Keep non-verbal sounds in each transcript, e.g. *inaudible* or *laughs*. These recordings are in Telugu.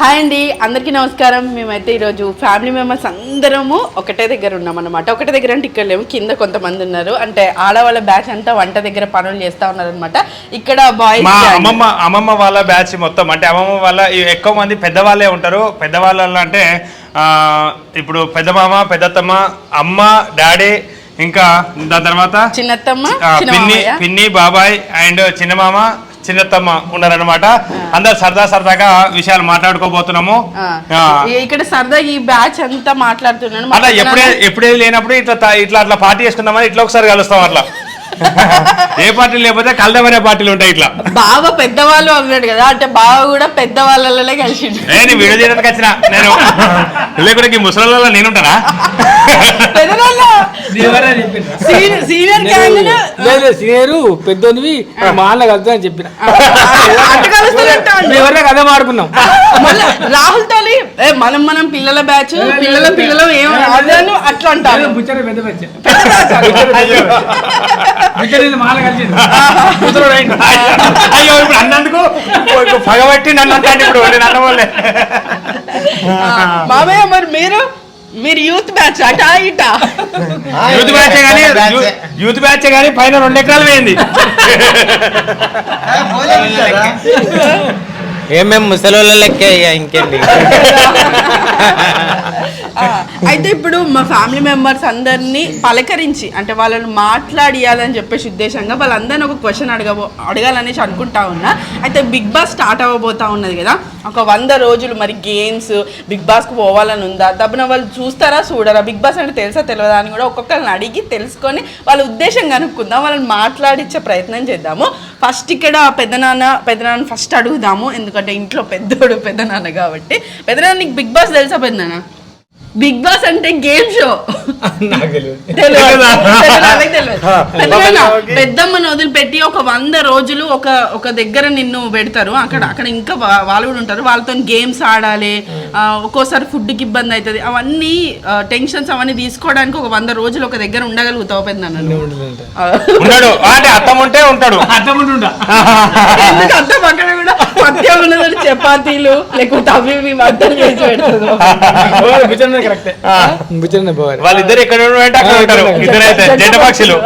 హాయ్ అండి అందరికీ నమస్కారం. మేమైతే ఈరోజు ఫ్యామిలీ మెంబర్స్ అందరము ఒకటే దగ్గర ఉన్నాం అనమాట ఒకటే దగ్గర అంటే ఇక్కడ లేము కింద కొంతమంది ఉన్నారు. అంటే ఆడవాళ్ళ బ్యాచ్ అంతా వంట దగ్గర పనులు చేస్తా ఉన్నారు అనమాట ఇక్కడ బాయ్స్ మా అమ్మమ్మ అమ్మమ్మ వాళ్ళ బ్యాచ్ మొత్తం. అంటే అమ్మమ్మ వాళ్ళ ఎక్కువ మంది పెద్దవాళ్ళే ఉంటారు. పెద్దవాళ్ళ అంటే ఆ, ఇప్పుడు పెద్దమామ పెద్దత్తమ్మ అమ్మ డాడీ ఇంకా దాని తర్వాత చిన్నత్తమ్మ పిన్ని. పిన్ని బాబాయ్ అండ్ చిన్నమామ చిన్నత్తమ్మ ఉన్నారనమాట అందరు సరదా సరదాగా విషయాలు మాట్లాడుకోబోతున్నాము. ఇక్కడ సరదా ఈ బ్యాచ్ అంతా మాట్లాడుతున్నాను. ఎప్పుడే ఎప్పుడేది లేనప్పుడు ఇట్లా ఇట్లా అట్లా పార్టీ చేసుకుందామని ఇట్లా ఒకసారి కలుస్తాం అట్లా. ఏ పార్టీ లేకపోతే కలదమనే పార్టీలు ఉంటాయి ఇట్లా. బావ పెద్దవాళ్ళు అన్నాడు కదా అంటే బావ కూడా పెద్దవాళ్ళలో కలిసిండు. నేను వీడియో చేయడానికి వచ్చిన నేను లేకుండా ఈ ముసలిలో నేనుంటానా? పెద్దనాన్న సీనియర్ లేదు పెద్దోనివి మా అన్న కలుతా అని చెప్పిన. ఎవరైనా కథ మాడుకున్నాం. మళ్ళా రాహుల్ తోలి ఏ మనం మనం పిల్లల బ్యాచ్ పిల్లల పిల్లలు ఏం అదను అట్లా అంటారు. బుచ్చర పెద్ద బచ్చ. అయ్యో ఇప్పుడు అన్నందుకు? పగబట్టి నన్ను అంటాడు ఇప్పుడు నేను అన్నవాళ్ళే. మామయ్య మరి మీరు? మీరు యూత్ బ్యాచ్ అటా ఇటా? యూత్ బ్యాచ్ కానీ యూత్ బ్యాచ్ కానీ పైన రెండు ఎకరాలు వేయింది. ఏమేం ముసలోళ్ళ లెక్కే ఇక ఇంకేంటి? *laughs* అయితే ఇప్పుడు మా ఫ్యామిలీ మెంబర్స్ అందరినీ పలకరించి అంటే వాళ్ళని మాట్లాడియాలని చెప్పేసి ఉద్దేశంగా వాళ్ళందరినీ ఒక క్వశ్చన్ అడగబో అడగాలనేసి అనుకుంటా ఉన్నా. అయితే బిగ్ బాస్ స్టార్ట్ అవ్వబోతా ఉన్నది కదా ఒక వంద రోజులు మరి గేమ్స్ బిగ్ బాస్కి పోవాలని ఉందా? దబ్బున వాళ్ళు చూస్తారా చూడరా? బిగ్ బాస్ అంటే తెలుసా తెలియదా అని కూడా ఒక్కొక్కరిని అడిగి తెలుసుకొని వాళ్ళ ఉద్దేశం కనుక్కుందాం వాళ్ళని మాట్లాడించే ప్రయత్నం చేద్దాము. ఫస్ట్ ఇక్కడ పెద్దనాన్న పెద్దనాన్న ఫస్ట్ అడుగుదాము ఎందుకంటే ఇంట్లో పెద్దోడు పెద్దనాన్న కాబట్టి. పెద్దనాన్న నీకు బిగ్ బాస్ తెలుసా పెద్దనాన్న బిగ్ బాస్ అంటే గేమ్ షో. తెలియదా? *laughs* పెద్దమ్మని వదిలిపెట్టి ఒక వంద రోజులు ఒక ఒక దగ్గర నిన్ను పెడతారు. అక్కడ అక్కడ ఇంకా వాళ్ళు కూడా ఉంటారు. వాళ్ళతో గేమ్స్ ఆడాలి. ఒక్కోసారి ఫుడ్కి ఇబ్బంది అవుతుంది అవన్నీ టెన్షన్స్ అవన్నీ తీసుకోవడానికి ఒక వంద రోజులు ఒక దగ్గర ఉండగలుగుతావు పెద్ద అత్తం ఉంటే ఉంటాడు. *laughs* అర్థముంటుండా *laughs* ఎందుకు చపాతీలు లేకపోతే అవి ఇవి వంటలు చేసి కరెక్టే. వాళ్ళిద్దరు ఎక్కడ అంటే అక్కడ ఉంటారు. ఇద్దరైతే జంట పక్షులు.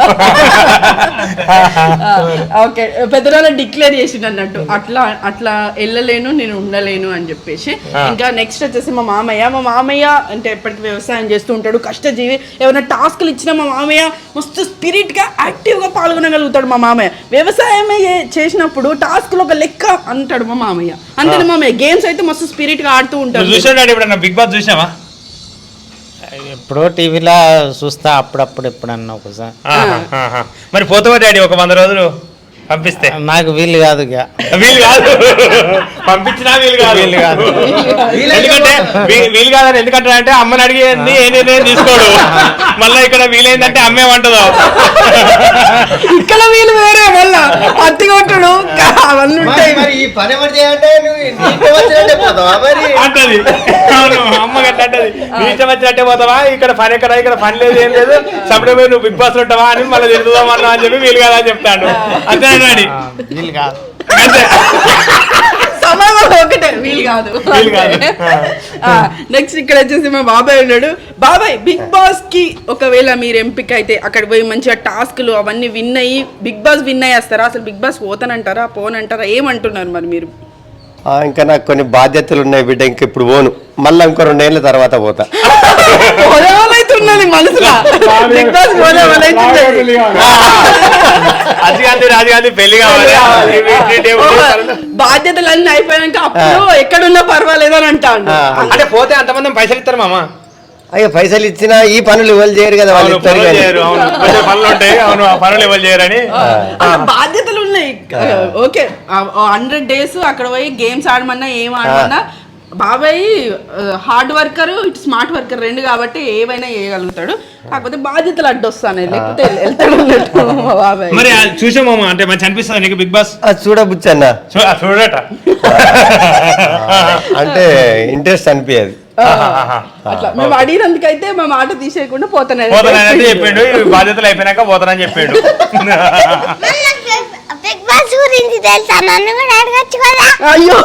ఓకే. పెద్దనాన్న డిక్లేర్ చేసిండు అన్నట్టు. అట్లా అట్లా వెళ్ళలేను నేను ఉండలేను అని చెప్పేసి. ఇంకా నెక్స్ట్ వచ్చేసి మా మామయ్య. మా మామయ్య అంటే ఎప్పటికీ వ్యవసాయం చేస్తూ ఉంటాడు. కష్టజీవి. ఏమైనా టాస్క్లు ఇచ్చినా మా మామయ్య మస్తు స్పిరిట్గా యాక్టివ్గా పాల్గొనగలుగుతాడు మా మామయ్య. వ్యవసాయమే చేసినప్పుడు టాస్క్ ఒక లెక్క అంటాడు మా మామయ్య. అంతే మామయ్య గేమ్స్ అయితే మస్తు స్పిరిట్గా ఆడుతూ ఉంటాడు. చూసాడు ఇప్పుడు బిగ్ బాస్ చూసావా ఎప్పుడో టీవీలో చూస్తా అప్పుడప్పుడు ఎప్పుడన్నా ఒకసారి. మరి పోతావా డాడీ ఒక వంద రోజులు? పంపిస్తే. నాకు వీలు కాదు ఇక. వీలు కాదు. పంపించినా వీలు కాదు. వీలు కాదు. ఎందుకంటే వీలు కాదని ఎందుకంటే అంటే అమ్మని అడిగేది ఏ నిర్ణయం తీసుకోడు. మళ్ళీ ఇక్కడ వీలైందంటే అమ్మే వంటదో. ఇక్కడ వీళ్ళు వేరే మళ్ళా పత్తి కొట్టడు. అవన్నీ ఉంటాయి. మరి ఈ పని ఎవరు చేయాలంటే అంటది. అవును అమ్మ అంటది. నీ ఇష్టం వచ్చినట్టే పోతావా? ఇక్కడ పని ఎక్కడ ఇక్కడ పని లేదు ఏం లేదు. పోయి నువ్వు బిగ్ బాస్ ఉంటావా అని మళ్ళీ తిరుగుదాం అన్నా అని చెప్పి వీలు కాదని చెప్తాడు. అంతే. కాదు. అంతే. సమాధానం ఒకటే. వీలు కాదు. వీలు కాదు. నెక్స్ట్ ఇక్కడ వచ్చేసి మా బాబాయ్ ఉన్నాడు. బాబాయ్ బిగ్ బాస్కి ఒకవేళ మీరు ఎంపిక అయితే అక్కడ పోయి మంచిగా టాస్క్లు అవన్నీ విన్ అయ్యి బిగ్ బాస్ విన్ అయ్యేస్తారా? అసలు బిగ్ బాస్ పోతానంటారా? పోనంటారా? ఏమంటున్నారు మరి మీరు? ఆ, ఇంకా నాకు కొన్ని బాధ్యతలు ఉన్నాయి బిడ్డ ఇంక ఇప్పుడు పోను. మళ్ళీ ఇంకో రెండేళ్ళ తర్వాత పోతా. *laughs* పోదామనైతున్నది మనసులో. బిగ్ బాస్ పోదామనైతున్నది రాజగాంధీ రాజగాంధీ పెళ్ళి కావాలి. బాధ్యతలు అన్ని అయిపోయాక అప్పుడు ఎక్కడున్నా పర్వాలేదు అని అంటాడు. ఆ. అంటే పోతే అంతమంది పైసలు ఇస్తారు మామ? అయ్యా పైసలు ఇచ్చినా ఈ పనులు ఎవరు చేయరు కదా వాళ్ళు ఇస్తారు పనులు కానీ. చేయరు అవును. కొంచెం పనులు ఉంటాయి. అవును ఆ పనులు ఎవరు చేయరని. బాధ్యతలు ఉన్నాయి. ఓకే హండ్రెడ్ డేస్ అక్కడ పోయి గేమ్స్ ఆడమన్నా ఏం ఆడమన్నా బాబాయ్ హార్డ్ వర్కర్ ఇటు స్మార్ట్ వర్కర్ రెండు కాబట్టి ఏవైనా చేయగలుగుతాడు. కాకపోతే బాధ్యతలు అడ్డొస్తాను లేకపోతే వెళ్- వెళ్తాడు మా బాబాయ్. మరి చూసాం మామ అంటే మంచి అనిపిస్తుంది నీకు బిగ్ బాస్? అది చూడబుచ్చన్న చూ- ఆ, చూడట. అంటే ఇంట్రెస్ట్ అనిపించదు అట్లా. మేము అడిగినందుకైతే మా మాట తీసేయకుండా పోతాను పోతానని చెప్పిండు బాధ్యతలు అయిపోయినాక పోతానని చెప్పిండు. *laughs* *laughs* బిగ్ బాస్ గురించి తెలుసా? నన్ను కూడా అడగచ్చు కదా? అయ్యో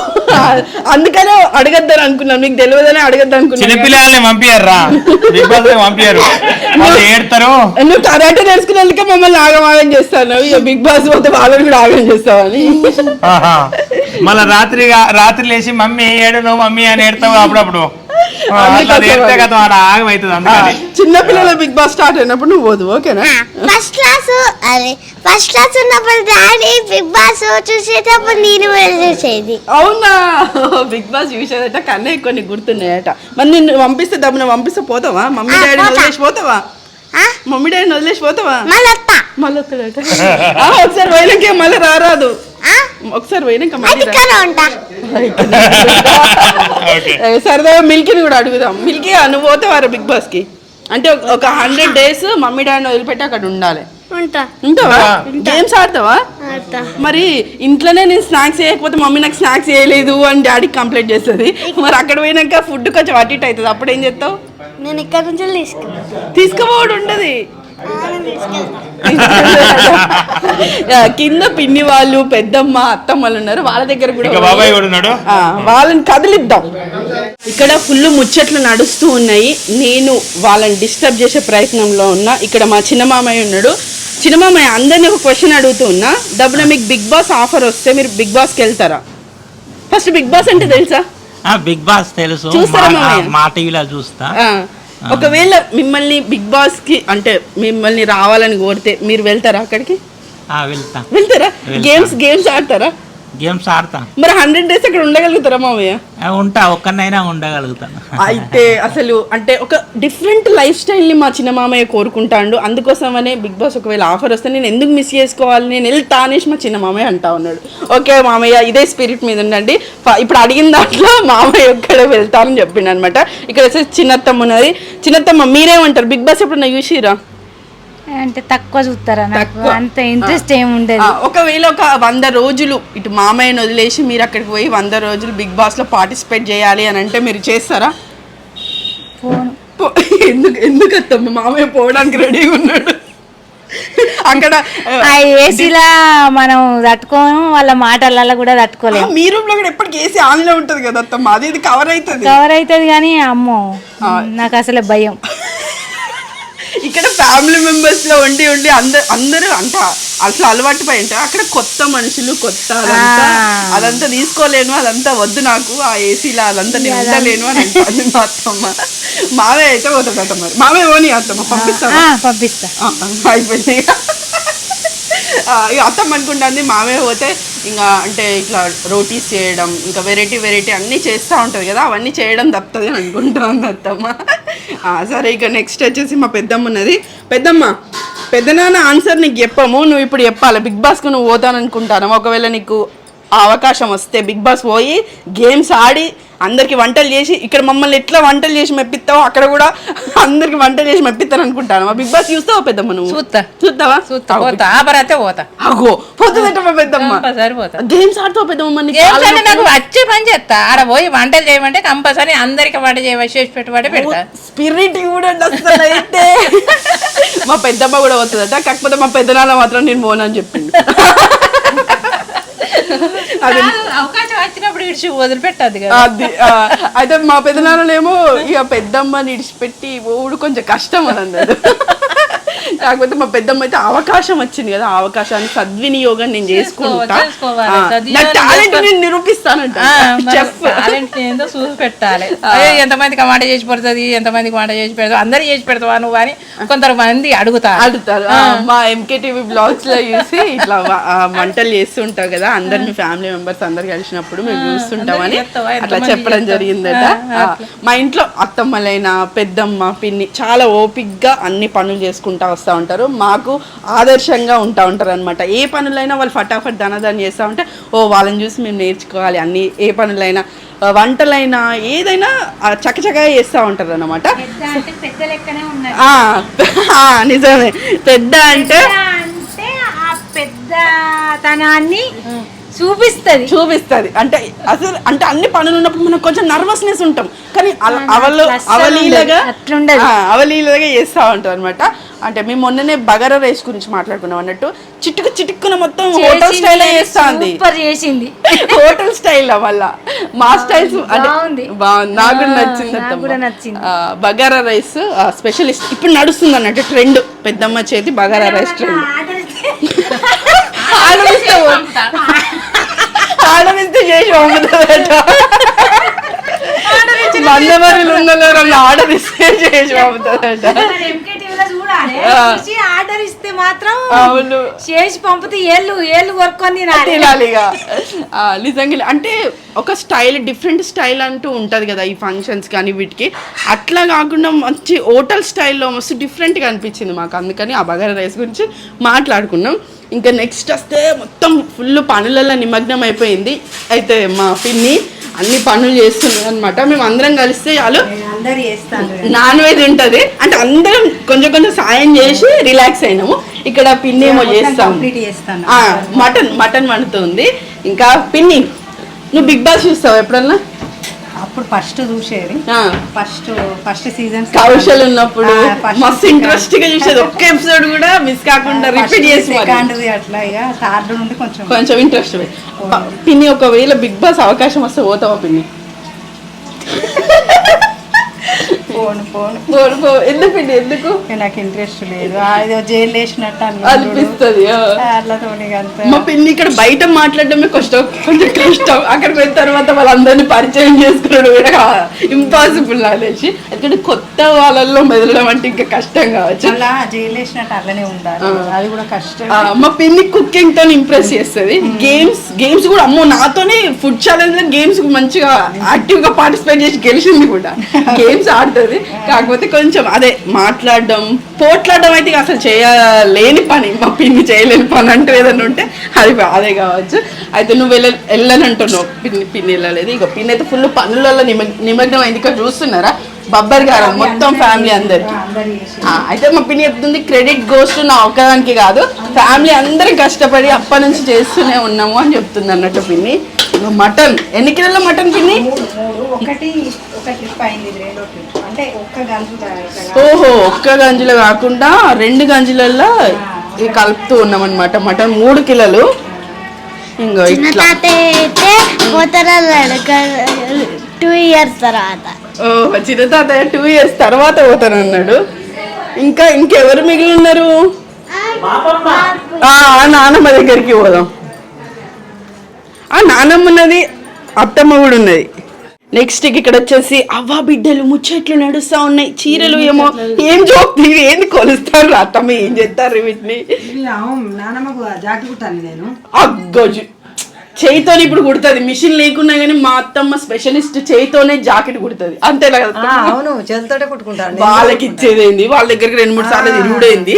అందుకనే అడగద్దని అనుకున్నాను. మీకు తెలియదని అడగద్దు అనుకున్నాను. చిన్నపిల్లల్ని పంపించారా బిగ్ బాస్ పంపించారు వాళ్ళు ఏడతారు. నువ్వు కరాటే నేర్చుకున్నందుకే మమ్మల్ని ఆగమాగం చేస్తాను. ఇక బిగ్ బాస్ పోతే వాళ్ళని కూడా ఆగం చేస్తావని. ఆహా. మళ్ళా రాత్రి రాత్రి లేచి మమ్మీ ఏడు నువ్వు మమ్మీ అని ఏడతావు అప్పుడప్పుడు. అందుకని. చిన్నపిల్లల బిగ్ బాస్ స్టార్ట్ అయినప్పుడు నువ్వు పోదు ఓకేనా? ఫస్ట్ క్లాస్ అదే ఫస్ట్ క్లాస్ ఉన్నప్పుడు డాడీ బిగ్ బాస్ చూసేటప్పుడు నేను చూసేది. అవునా? బిగ్ బాస్ చూసేదట కన్నా కొన్ని గుర్తున్నాయట. మరి నిన్ను పంపిస్తే దమ్మున పంపిస్తే పోతావా? మమ్మీ పోతా. వదిలేసి పోతావా? మమ్మీ డాడీని వదిలేసి పోతావా? మళ్ళీ వస్తా మళ్ళీ వస్తాడట ఒకసారి పోయినాక మళ్ళీ రారాదు? ఒకసారి పోయినాక *laughs* సరదాగా మిల్కీని కూడా అడుగుదాం. మిల్కీ నువ్వు పోతావారా బిగ్ బాస్కి అంటే ఒక- హండ్రెడ్ డేస్ మమ్మీ డాడీని వదిలిపెట్టి అక్కడ ఉండాలి. ఉంటా. ఉంటావా? ఉంటా. గేమ్స్ ఆడతావా? ఆడతా. మరి ఇంట్లోనే నేను స్నాక్స్ చేయకపోతే మమ్మీ నాకు స్నాక్స్ చేయలేదు అని డాడీకి కంప్లైంట్ చేస్తుంది. మరి అక్కడ పోయినాక ఫుడ్ కొంచెం అటు ఇటు అవుతుంది. అప్పుడు ఏం చేస్తావు? నేను ఇక్కడ నుంచి తీసుకుపోవడం ఉండదు. *laughs* కింద పిన్ని వాళ్ళు పెద్దమ్మ అత్తమ్మలు ఉన్నారు. వాళ్ళ దగ్గర కూడా బాబాయ్ కూడా ఉన్నాడు? ఆ, వాళ్ళని కదిలిద్దాం. ఇక్కడ ఫుల్ ముచ్చట్లు నడుస్తూ ఉన్నాయి. నేను వాళ్ళని డిస్టర్బ్ చేసే ప్రయత్నంలో ఉన్నా. ఇక్కడ మా చిన్న మామయ్య ఉన్నాడు. చిన్న మామయ్య అందరినీ ఒక క్వశ్చన్ అడుగుతూ ఉన్నా. డబ్బున మీకు బిగ్ బాస్ ఆఫర్ వస్తే మీరు బిగ్ బాస్కి వెళ్తారా? ఫస్ట్ బిగ్ బాస్ అంటే తెలుసా? ఆ బిగ్ బాస్ తెలుసు. మా- టీవీలో చూస్తా. ఆ, ఒకవేళ మిమ్మల్ని బిగ్ బాస్కి అంటే మిమ్మల్ని రావాలని కోరితే మీరు వెళ్తారా అక్కడికి? వెళ్తారా? వెళ్తా. గేమ్స్ గేమ్స్ ఆడతారా? గేమ్స్ ఆడతా. మరి హండ్రెడ్ డేస్ అక్కడ ఉండగలుగుతారా మామయ్య ఉంటా ఒక్కనైనా ఉండగలుగుతాను అయితే అసలు అంటే ఒక డిఫరెంట్ లైఫ్ స్టైల్ని మా చిన్న మామయ్య కోరుకుంటాడు. అందుకోసమనే బిగ్ బాస్ ఒకవేళ ఆఫర్ వస్తే నేను ఎందుకు మిస్ చేసుకోవాలి? నేను వెళ్తా అనేసి మా చిన్న మామయ్య అంటా ఉన్నాడు. ఓకే మామయ్య ఇదే స్పిరిట్ మీద ఉండండి. ఇప్పుడు అడిగిన దాంట్లో మామయ్య ఒక్కడే వెళ్తానని చెప్పిండు అనమాట ఇక్కడ వచ్చేసి చిన్నత్తమ్మ ఉన్నది. చిన్నత్తమ్మ మీరేమంటారు? బిగ్ బాస్ ఎప్పుడన్నా చూసిరా అంటే తక్కువ చూస్తారా నాకు. అంత ఇంట్రెస్ట్ ఏమి ఉండదు. ఒకవేళ ఒక వంద రోజులు ఇటు మామయ్యని వదిలేసి మీరు అక్కడికి పోయి వంద రోజులు బిగ్ బాస్లో పార్టిసిపేట్ చేయాలి అని అంటే మీరు చేస్తారా? ఎందుకు ఎందుకు అత్తమ్మ? మామయ్య పోవడానికి రెడీగా ఉన్నాడు. అక్కడ ఆ ఏసీలా మనం తట్టుకోము వాళ్ళ మాటలలో కూడా తట్టుకోలేము. మీ రూమ్లో కూడా ఎప్పటికి ఏసీ ఆన్లో ఉంటది కదా అత్తమ్మ? అది ఇది కవర్ అవుతుంది. కవర్ అవుతుంది కానీ అమ్మో నాకు అసలు భయం. *laughs* ఇక్కడ ఫ్యామిలీ మెంబర్స్లో ఉండి ఉండి అందరు అందరూ అంట అసలు అలవాటు పై ఉంటారు. అక్కడ కొత్త మనుషులు కొత్త అదంతా. అదంతా తీసుకోలేను అదంతా వద్దు నాకు ఆ ఏసీలో అదంతా నేను ఉండలేను అని అంటుంది మా అత్తమ్మ. మావే అయితే పోతుంది అత్తమ్మ మరి. మావే పోనీ అత్తమ్మ. పంపిస్తాను ఆ, పంపిస్తా. అయిపోయింది అత్తమ్మ అనుకుంటుంది మామే పోతే ఇంకా అంటే ఇట్లా రోటీస్ చేయడం ఇంకా వెరైటీ వెరైటీ అన్నీ చేస్తూ ఉంటుంది కదా అవన్నీ చేయడం తప్పుతుంది అని అనుకుంటుంది అత్తమ్మ. సరే ఇక నెక్స్ట్ వచ్చేసి మా పెద్దమ్మ ఉన్నది. పెద్దమ్మ పెద్దనాన్న ఆన్సర్ నీకు చెప్పము నువ్వు ఇప్పుడు చెప్పాలి. బిగ్ బాస్కు నువ్వు పోతాననుకుంటాను ఒకవేళ నీకు ఆ అవకాశం వస్తే బిగ్ బాస్ పోయి గేమ్స్ ఆడి అందరికి వంటలు చేసి ఇక్కడ మమ్మల్ని ఎట్లా వంటలు చేసి మెప్పిస్తావో అక్కడ కూడా అందరికి వంటలు చేసి మెప్పిస్తాను అనుకుంటాను మా బిగ్ బాస్ చూస్తావా పెద్దమ్మ నువ్వు? చూస్తా. చూస్తావా? చూస్తా. పోతా. ఆపరైతే పోతా. అగో. పోతుందట మా పెద్దమ్మ. కంపల్సరీ పోతా. గేమ్స్ ఆడుతావు పెద్దమ్మ నీకు గేమ్స్ చాలా అంటే నాకు వచ్చే పని చేస్తా. ఆడ పోయి వంటలు చేయమంటే కంపల్సరీ అందరికి వంట చేయ చేసి పెట్టుబడి పెడతా. స్పిరిట్ చూడండి అసలు అయితే *laughs* మా పెద్దమ్మ కూడా పోతుందట కాకపోతే మా పెద్దనాన్న మాత్రం నేను పోనని చెప్పిండు. అది అవకాశం వచ్చినప్పుడు ఇడిచి అది అయితే మా పెద్దనాన్నలేమో ఇక పెద్దమ్మని ఇడిచిపెట్టి ఓడు కొంచెం కష్టం అని అన్నాడు. కాకపోతే మా పెద్దమ్మ అయితే అవకాశం వచ్చింది కదా అవకాశాన్ని సద్వినియోగం నేను చేసుకుంటా. టాలెంట్ నేను నిరూపిస్తానంట. టాలెంట్ ఏందో చూసి పెట్టాలి. ఎంతమందికి వంట చేసి పెడుతుంది ఎంతమందికి వంట చేసి పెడతావు? అందరు చేసి పెడతావా నువ్వు అని కొంతమంది అడుగుతారు. అడుగుతారు. మా ఎంకేటీవీ బ్లాగ్స్లో చూసి ఇట్లా వంటలు చేస్తుంటావు కదా అందరు మీ ఫ్యామిలీ మెంబర్స్ అందరు కలిసినప్పుడు మేము చూస్తుంటామని? అట్లా చెప్పడం? జరిగిందట. మా ఇంట్లో అత్తమ్మలైన పెద్దమ్మ పిన్ని చాలా ఓపిగ్గా అన్ని పనులు చేసుకుంటా వస్తూ ఉంటారు. మాకు ఆదర్శంగా ఉంటా ఉంటారు అనమాట ఏ పనులైనా వాళ్ళు ఫటాఫట్ ధనదాన్ని చేస్తూ ఉంటే ఓ వాళ్ళని చూసి మేము నేర్చుకోవాలి అన్ని ఏ పనులైనా వంటలైనా ఏదైనా ఆ, చకచకగా చేస్తూ ఉంటారు అనమాట నిజమే. పెద్ద అంటే పెద్ద తనాన్ని చూపిస్తది. చూపిస్తుంది. అంటే అసలు అంటే అన్ని పనులు ఉన్నప్పుడు మనకు కొంచెం నర్వస్నెస్ ఉంటాం. కానీ అవలు అవలీలగా అవలీలగా చేస్తూ ఉంటాం అనమాట అంటే మేము మొన్ననే బగారా రైస్ గురించి మాట్లాడుకున్నాం అన్నట్టు. చిట్టుకు చిటుక్కున మొత్తం హోటల్ స్టైల్ చేస్తుంది సూపర్ చేసింది. హోటల్ స్టైల్ వల్ల *laughs* మా స్టైల్స్ అంటే బాగుంది. బాగుంది నాకు నచ్చింది నాకు అత్తమ్మ. కూడా నచ్చింది. ఆ, బగారా రైస్ స్పెషలిస్ట్. ఇప్పుడు నడుస్తుంది అన్నట్టు ట్రెండ్. పెద్దమ్మ చేతి బగారా రైస్ ట్రెండ్. *laughs* ఆడమిస్తే చేసి పంపుతుందట మందమరులు ఉన్న ఆర్డర్ ఇస్తే చేసి *laughs* పంపుతుందట ఆర్డర్ ఇస్తే మాత్రం అవును. చేసి పంపితే ఏళ్ళు ఏళ్ళు కొనుక్కొని తినాలి. ఇక. నిజంగా అంటే ఒక స్టైల్ డిఫరెంట్ స్టైల్ అంటూ ఉంటది కదా ఈ ఫంక్షన్స్ కానీ వీటికి. అట్లా కాకుండా మంచి హోటల్ స్టైల్లో మస్తు డిఫరెంట్గా అనిపించింది మాకు. అందుకని ఆ బగారా రైస్ గురించి మాట్లాడుకున్నాం. ఇంకా నెక్స్ట్ వస్తే మొత్తం ఫుల్ పనులలో నిమగ్నం అయిపోయింది అయితే మా పిన్ని అన్ని పనులు చేస్తుంది అనమాట మేము అందరం కలిస్తే చాలు నాన్ వెజ్ ఉంటది. అంటే అందరం కొంచెం కొంచెం సాయం చేసి రిలాక్స్ అయినాము. ఇక్కడ పిన్ని ఏమో చేస్తాం. మటన్ మటన్ వండుతుంది. ఇంకా పిన్ని నువ్వు బిగ్ బాస్ చూస్తావు ఎప్పుడన్నా? అప్పుడు ఫస్ట్ చూసేది. ఫస్ట్ ఫస్ట్ సీజన్ కౌశల్ ఉన్నప్పుడు మస్తు ఇంట్రెస్ట్గా చూసేది. ఒక్క ఎపిసోడ్ కూడా మిస్ కాకుండా రిపీట్ చేసి అట్లా ఇక థర్డ్ నుండి కొంచెం కొంచెం ఇంట్రెస్ట్ పిన్ని ఒకవేళ బిగ్ బాస్ అవకాశం వస్తే పోతావా పిన్ని? పోను పోను. పోను, పో. ఎందుకు పిన్ని ఎందుకు? నాకు ఇంట్రెస్ట్ లేదు. ఏదో జైలు వేసినట్టు. అనిపిస్తుంది. అట్లా మా పిన్ని ఇక్కడ బయట మాట్లాడడమే కష్టం. కొంచెం కష్టం. అక్కడికి పోయిన తర్వాత వాళ్ళందరినీ పరిచయం చేసుకున్నాడు. కూడా ఇంపాసిబుల్ అనేసి. ఎందుకంటే కొత్త వాళ్ళల్లో మెదలడం అంటే ఇంకా కష్టం కావచ్చు. అలా జైలు వేసినట్టు అట్లనే ఉండాలి. అది కూడా కష్టం మా పిన్ని కుకింగ్తో ఇంప్రెస్ చేస్తుంది. గేమ్స్ గేమ్స్ కూడా అమ్మో నాతోనే ఫుడ్ ఛాలెంజ్ గేమ్స్ మంచిగా యాక్టివ్గా పార్టిసిపేట్ చేసి గెలిచింది కూడా. *laughs* గేమ్స్ ఆడుతుంది. కాకపోతే కొంచెం అదే మాట్లాడడం పోట్లాడడం అయితే అసలు చేయలేని పని మా పిన్ని చేయలేని పని అంటూ ఏదైనా ఉంటే అది అదే కావచ్చు. అయితే నువ్వు వెళ్ళ వెళ్ళనంటున్నావు పిన్ని పిన్ని వెళ్ళలేదు. ఇక పిన్ని అయితే ఫుల్ పనులలో నిమగ్ నిమగ్నం అయింది ఇక్కడ చూస్తున్నారా? బబ్బర్ గారు మొత్తం ఫ్యామిలీ అందరికి. అయితే మా పిన్ని చెప్తుంది క్రెడిట్ గోస్ టు నా ఒక్కదానికి కాదు. ఫ్యామిలీ అందరం కష్టపడి అప్పటి నుంచి చేస్తూనే ఉన్నాము అని చెప్తుంది అన్నట్టు పిన్ని. మటన్ ఎన్ని కిలోల మటన్ పిన్ని? ఒకటి ఒక ట్రిప్ అయింది రెండో. ట్రిప్ ఓహో ఒక్క గంజులో కాకుండా రెండు గంజులలో ఇది కలుపుతూ ఉన్నాం అనమాట మటన్ మూడు కిలోలు. ఇంకో చిన్న ఇట్లా. టూ ఇయర్స్ తర్వాత. ఓ చిన్న తాతయ్య టూ ఇయర్స్ తర్వాత పోతానన్నాడు. ఇంకా ఇంకెవరు మిగిలి ఉన్నారు నానమ్మ దగ్గరికి పోదాం. ఆ నానమ్మ ఉన్నది అత్తమ్మ కూడా ఉన్నది. నెక్స్ట్ ఇక్కడ వచ్చేసి అవ్వ బిడ్డలు ముచ్చట్లు నడుస్తా ఉన్నాయి. చీరలు ఏమో ఏం జోక్ ఇవి ఏంది కొలుస్తారు? అత్తమ్మ ఏం చేస్తారు వీటిని? అగ్గో చేయితో ఇప్పుడు కుడుతుంది. మిషన్ లేకున్నా కానీ మా అత్తమ్మ స్పెషలిస్ట్ చేయితోనే జాకెట్ కుడుతుంది. అంతేలా కదా? అవును. చేతులతోటే కుట్టుకుంటాను వాళ్ళకి ఇచ్చేదేంది వాళ్ళ దగ్గరికి రెండు మూడు సార్లు తిరుగుడైంది?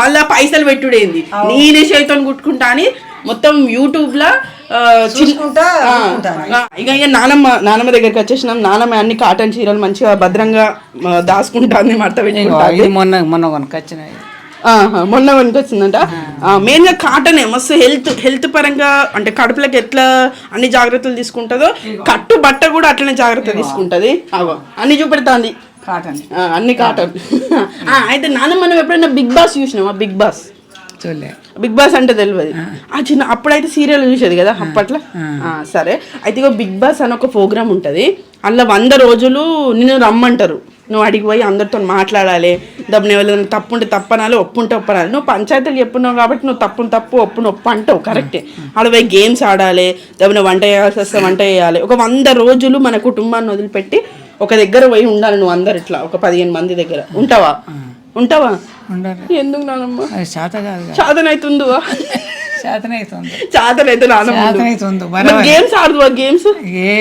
మళ్ళా పైసలు పెట్టుడైంది. నేనే చేతితో కుట్టుకుంటా అని మొత్తం యూట్యూబ్ లా ఆ, చిన్న- చూసుకుంటా ఆ, కుట్టుకుంటాను. ఆ, ఇక ఇక నానమ్మ నానమ్మ దగ్గరికి వచ్చేసినాం. నానమ్మ అన్ని కాటన్ చీరలు మంచిగా భద్రంగా దాచుకుంటాంది మడత పెట్టుకుంటాంది. మొన్న మొన్న కొనుకొచ్చినాయి ఆహా, మొన్న వస్తుందంట మెయిన్గా కాటన్ మస్తు హెల్త్ హెల్త్ పరంగా అంటే కడుపులకు ఎట్లా అన్ని జాగ్రత్తలు తీసుకుంటుందో కట్టు బట్ట కూడా అట్లనే జాగ్రత్త తీసుకుంటది. అగో అన్ని చూపెడతాంది. కాటన్ అన్ని కాటన్ అయితే నాన్న మనం ఎప్పుడైనా బిగ్ బాస్ చూసినావా? Bigg Boss. బిగ్ బాస్ అంటే తెలియదు ఆ. చిన్న అప్పుడైతే సీరియల్ చూసేది కదా అప్పట్లో? సరే. అయితే బిగ్ బాస్ అని ఒక ప్రోగ్రామ్ ఉంటుంది. అందులో వంద రోజులు నిన్ను రమ్మంటారు. నువ్వు అడిగి పోయి అందరితో మాట్లాడాలి. దబ్బున ఎవరైనా తప్పు ఉంటే తప్పనాలి ఒప్పు ఉంటే ఒప్పనాలి. నువ్వు పంచాయతీలు చెప్పున్నావు కాబట్టి నువ్వు తప్పును తప్పు ఒప్పును ఒప్పు అంటావు కరెక్టే. ఆడ పోయి గేమ్స్ ఆడాలి దబ్బున వంట చేయాల్సి వస్తే వంట చేయాలి. ఒక వంద రోజులు మన కుటుంబాన్ని వదిలిపెట్టి ఒక దగ్గర పోయి ఉండాలి నువ్వు అందరు ఇట్లా ఒక పదిహేను మంది దగ్గర. ఉంటావా? ఉంటావా? ఎందుకు నానమ్మ? శాత కాదు చాదనైతుందువా శాతనైతుంది. చాదనైతే నానమ్మ బరాబర్. గేమ్స్ ఆడుదువా గేమ్స్ ఏ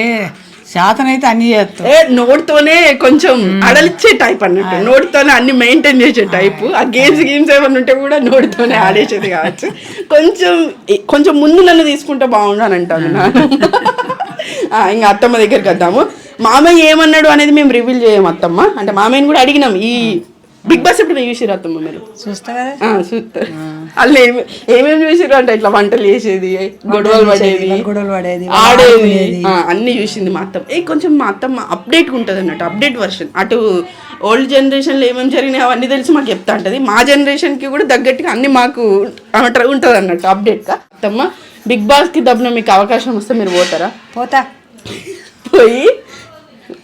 శాతనైతే అన్ని చేస్తాం. ఏ నోటితోనే కొంచెం అడలిచ్చే టైప్ అన్నట్టు. నోటితోనే అన్ని మెయింటైన్ చేసే టైప్ ఆ గేమ్స్ గేమ్స్ ఏమైనా ఉంటే కూడా నోటితోనే ఆడేసేది కావచ్చు. కొంచెం కొంచెం ముందు నన్ను తీసుకుంటే బాగుండు అని అంటాను ఇంకా అత్తమ్మ దగ్గరికి వద్దాము. మామయ్య ఏమన్నాడు అనేది మేము రివీల్ చేయము అత్తమ్మ. అంటే మామయ్యని కూడా అడిగినాం. ఈ బిగ్ బాస్ ఎప్పుడు చూసిరు అత్తమ్మ మీరు? చూస్తా కదా. ఆ, చూస్తారు వాళ్ళు ఏమి ఏమేమి చూసిరు అంటే ఇట్లా వంటలు చేసేది గొడవలు పడేది గొడవలు పడేది ఆడేది అన్ని చూసింది మా అత్తమ్మ. ఏ కొంచెం మా అత్తమ్మ అప్డేట్ ఉంటుంది అన్నట్టు అప్డేట్ వర్షన్ అటు ఓల్డ్ జనరేషన్లో ఏమేమి జరిగినాయి అవన్నీ తెలిసి మాకు చెప్తా ఉంటుంది. మా జనరేషన్కి కూడా తగ్గట్టుగా అన్ని మాకు ఉంటుంది అన్నట్టు అప్డేట్గా అత్తమ్మ బిగ్ బాస్కి దబ్బున మీకు అవకాశం వస్తే మీరు పోతారా? పోతా. పోయి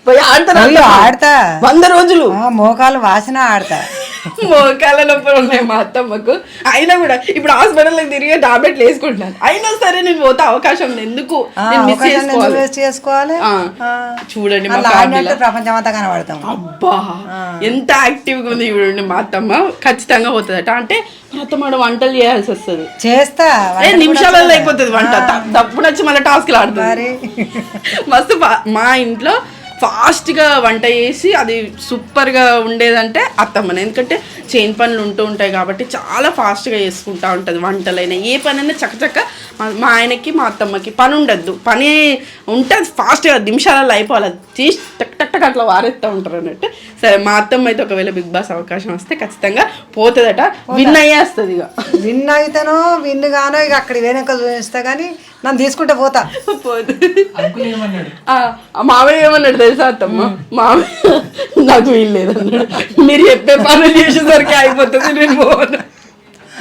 పోయి అత్తమ్మ? ఆడతా. వంద రోజులు. ఆ, మోకాలు వాసన ఆడతా. మోకాల నొప్పులు ఉన్నాయి మా అత్తమ్మకు. అయినా కూడా ఇప్పుడు హాస్పిటల్ తిరిగి టాబ్లెట్లు వేసుకుంటున్నాను. అయినా సరే నేను పోతే అవకాశం ఉంది. ఎందుకు? ఆ, నేను మిస్ అవకాశాన్ని ఎందుకు చేసుకోవాలి. waste చేసుకోవాలి. ఆ. ఆ. చూడండి మా అలా ఆడినట్టు. ప్రపంచం అంతా కనబడతాం. అబ్బా ఎంత యాక్టివ్గా ఉంది చూడండి మా అత్తమ్మ. ఖచ్చితంగా పోతుందట. అంటే మా అత్తమ్మ ఆడ వంటలు చేయాల్సి వస్తుంది. చేస్తా. ఏ కూడా నిమిషాలలో. అయిపోతుంది వంట. తప్పుడు వచ్చి మళ్ళీ టాస్క్లు ఆడుతుంది. మరి. మస్తు మా ఇంట్లో ఫాస్ట్గా వంట చేసి అది సూపర్గా ఉండేదంటే అత్తమ్మని. ఎందుకంటే చేన్ పనులు ఉంటూ ఉంటాయి కాబట్టి చాలా ఫాస్ట్గా చేసుకుంటూ ఉంటుంది వంటలైనా. ఏ పనైనా చక్కచక్క మా- ఆయనకి మా అత్తమ్మకి పని ఉండద్దు. పని ఉంటే ఫాస్ట్గా నిమిషాలలో అయిపోవాలి. అది తీసి అట్లా వారేస్తూ ఉంటారు అన్నట్టు. సరే మా అత్తమ్మ అయితే ఒకవేళ బిగ్ బాస్ అవకాశం వస్తే ఖచ్చితంగా పోతుందట. విన్ అయ్యేస్తుంది ఇక విన్ అయితేనో విన్ గానో ఇక అక్కడ వెనక చూపిస్తా కానీ నన్ను తీసుకుంటే పోతా. పోదు. మామయ్య ఏమన్నాడు? తెలుసా అత్తమ్మ? మామయ్య నాకు వీల్లేదు అన్నాడు మీరు చెప్పే పనులు చేసేసరికి అయిపోతుంది నేను పోను.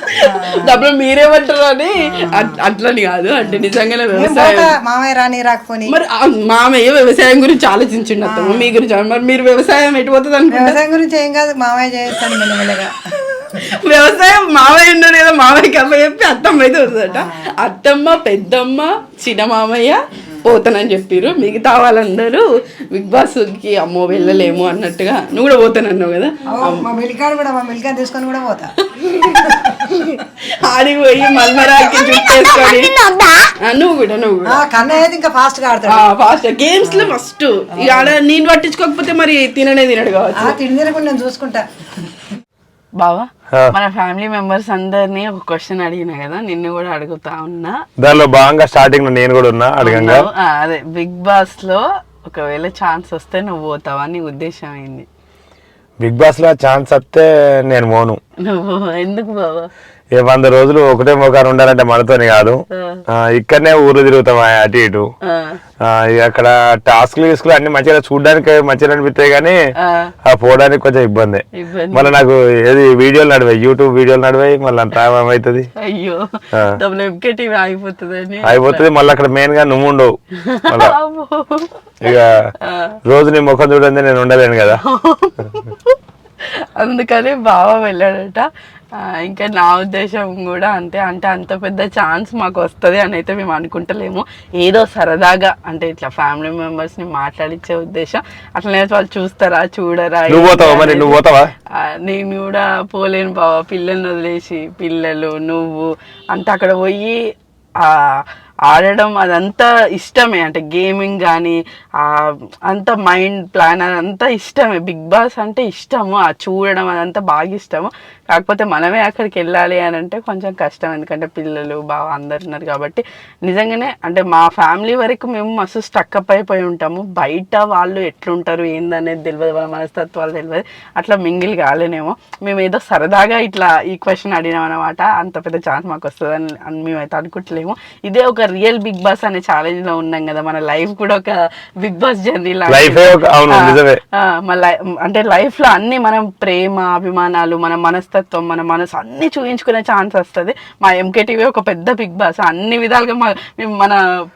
*laughs* డబ్బులు మీరేమంటారు అని అట్- అట్లని కాదు. అంటే నిజంగానే వ్యవసాయం మామయ్య రాని రాకపోని. మరి మామయ్య వ్యవసాయం గురించి ఆలోచించిండు అత్తమ్మ మీ గురించి మరి మీరు వ్యవసాయం ఎటు పోతుంది అనుకుంటా? వ్యవసాయం గురించి ఏం కాదు మామయ్య చేస్తాడు మెల్లమెల్లగా. వ్యవసాయం మామయ్య ఉన్నాడు కదా మామయ్యకి అమ్మ చెప్పి అత్తమ్మ అయితే వస్తుందట. అత్తమ్మ పెద్దమ్మ చిన్న మామయ్య పోతానని చెప్పిర్రు. మిగతా వాళ్ళందరూ బిగ్ బాస్కి అమ్మో వెళ్ళలేము అన్నట్టుగా నువ్వు కూడా పోతానన్నావు కదా? మా మిల్కాడు కూడా మా మిల్కాని తీసుకొని కూడా పోతా. ఆడికి పోయి మల్మరాకి చుట్టేసుకొని నువ్వు కూడా నువ్వు కూడా. కన్నయ్య ఇంకా ఫాస్ట్గా ఆడతాడు. ఫాస్ట్ గేమ్స్లో ఫస్ట్ ఇక ఆడ నేను పట్టించుకోకపోతే మరి తిననే తినడు కావచ్చు. తినకుండా నేను చూసుకుంటా. బావా? మన ఫ్యామిలీ మెంబర్స్ అందరినీ ఒక క్వశ్చన్ అడిగిన కదా నిన్ను కూడా అడుగుతా ఉన్నా. దానిలో భాగంగా స్టార్టింగ్లో నేను కూడా ఉన్నా అడగంగా? అదే బిగ్ బాస్లో ఒకవేళ ఛాన్స్ వస్తే నువ్వు పోతావా నీ ఉద్దేశం ఏంది? బిగ్ బాస్లో ఛాన్స్ వస్తే నేను పోను. నువ్వు ఎందుకు బావా ఏ వంద రోజులు ఒకటే మోకారు ఉండాలంటే మనతోని కాదు. ఇక్కడనే ఊరు తిరుగుతాం అటు ఇటు. అక్కడ టాస్క్లు తీసుకుని అన్ని మంచిగా చూడడానికి మంచిగా అనిపిస్తాయి కానీ ఆ, పోవడానికి కొంచెం ఇబ్బంది. మళ్ళీ నాకు ఏది వీడియోలు నడివాయి యూట్యూబ్ వీడియోలు నడివాయి మళ్ళీ అంత అవుతుంది అయిపోతుంది మళ్ళీ అక్కడ మెయిన్గా నువ్వు ఉండవు. ఇక రోజు నీ ముఖం చూడండి నేను ఉండలేను కదా. అందుకని బావ వెళ్ళాడట. ఇంకా నా ఉద్దేశం కూడా అంతే. అంటే అంత పెద్ద ఛాన్స్ మాకు వస్తుంది అని అయితే మేము అనుకుంటలేము. ఏదో సరదాగా అంటే ఇట్లా ఫ్యామిలీ మెంబర్స్ని మాట్లాడించే ఉద్దేశం. అట్లనే వాళ్ళు చూస్తారా చూడరా నేను కూడా పోలేను బావ. పిల్లల్ని వదిలేసి పిల్లలు నువ్వు అంత అక్కడ పోయి ఆ ఆడడం అదంతా ఇష్టమే. అంటే గేమింగ్ కానీ అంత మైండ్ ప్లాన్ అదంతా ఇష్టమే. బిగ్ బాస్ అంటే ఇష్టము. ఆ చూడడం అదంతా బాగా ఇష్టము. కాకపోతే మనమే అక్కడికి వెళ్ళాలి అని అంటే కొంచెం కష్టం. ఎందుకంటే పిల్లలు బాగా అందరు ఉన్నారు కాబట్టి. నిజంగానే అంటే మా ఫ్యామిలీ వరకు మేము మస్తు స్టక్అప్ అయిపోయి ఉంటాము. బయట వాళ్ళు ఎట్లుంటారు ఏందనేది తెలియదు వాళ్ళ మనస్తత్వాలు తెలియదు అట్లా మింగిల్ కాలేనేమో. మేము ఏదో సరదాగా ఇట్లా ఈ క్వశ్చన్ అడిగినాం అనమాట అంత పెద్ద ఛాన్స్ మాకు వస్తుందని అని మేమైతే అనుకుంటలేము. ఇదే ఒక రియల్ బిగ్ బాస్ అనే ఛాలెంజ్లో ఉన్నాం కదా. మన లైఫ్ కూడా ఒక బిగ్ బాస్ జర్నీ నిజమే. అంటే లైఫ్లో అన్ని మనం ప్రేమ అభిమానాలు మన మనస్తత్వం మన మనసు అన్ని చూపించుకునే ఛాన్స్ వస్తుంది. మా ఎంకేటీవీ ఒక పెద్ద బిగ్ బాస్. అన్ని విధాలుగా మన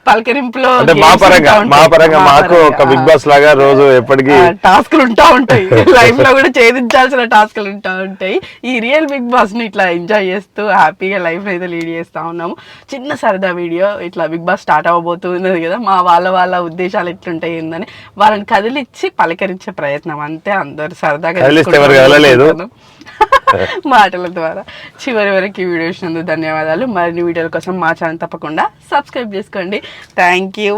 పలకరింపులో మా పరంగా మా. పరంగా మాకు ఒక బిగ్. బాస్ లాగా రోజు ఎప్పటికీ టాస్క్లు ఉంటా ఉంటాయి. *laughs* లైఫ్లో కూడా ఛేదించాల్సిన టాస్క్లు ఉంటా ఉంటాయి. ఈ రియల్ బిగ్ బాస్ని ఇట్లా ఎంజాయ్ చేస్తూ హ్యాపీగా లైఫ్ అయితే లీడ్ చేస్తా ఉన్నాము. చిన్న సరదా వీడియో ఇట్లా బిగ్ బాస్ స్టార్ట్ అవ్వబోతున్నది కదా మా వాళ్ళ వాళ్ళ ఉద్దేశాలు ఎట్లుంటాయి ఏందని వాళ్ళని కదిలిచ్చి పలకరించే ప్రయత్నం అంతే అందరు సరదాగా. మాటల ద్వారా. చివరి వరకు ఈ వీడియో చూసినందుకు ధన్యవాదాలు. మరిన్ని వీడియోల కోసం మా ఛానల్ తప్పకుండా సబ్స్క్రైబ్ చేసుకోండి. Thank you.